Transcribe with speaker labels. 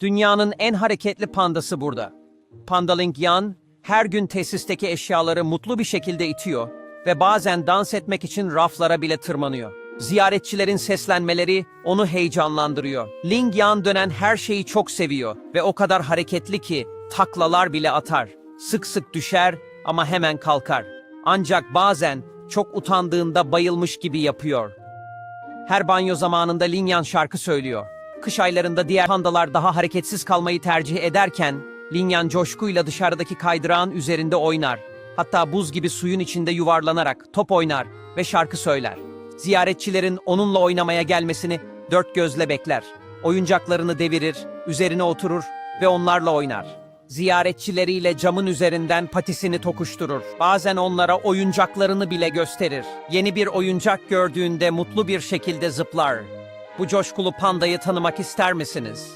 Speaker 1: Dünyanın en hareketli pandası burada. Pandaling Yan, her gün tesisteki eşyaları mutlu bir şekilde itiyor ve bazen dans etmek için raflara bile tırmanıyor. Ziyaretçilerin seslenmeleri onu heyecanlandırıyor. Ling Yan dönen her şeyi çok seviyor ve o kadar hareketli ki taklalar bile atar. Sık sık düşer ama hemen kalkar. Ancak bazen çok utandığında bayılmış gibi yapıyor. Her banyo zamanında Linyan şarkı söylüyor. Kış aylarında diğer pandalar daha hareketsiz kalmayı tercih ederken Linyan coşkuyla dışarıdaki kaydırağın üzerinde oynar. Hatta buz gibi suyun içinde yuvarlanarak top oynar ve şarkı söyler. Ziyaretçilerin onunla oynamaya gelmesini dört gözle bekler. Oyuncaklarını devirir, üzerine oturur ve onlarla oynar. Ziyaretçileriyle camın üzerinden patisini tokuşturur. Bazen onlara oyuncaklarını bile gösterir. Yeni bir oyuncak gördüğünde mutlu bir şekilde zıplar. Bu coşkulu pandayı tanımak ister misiniz?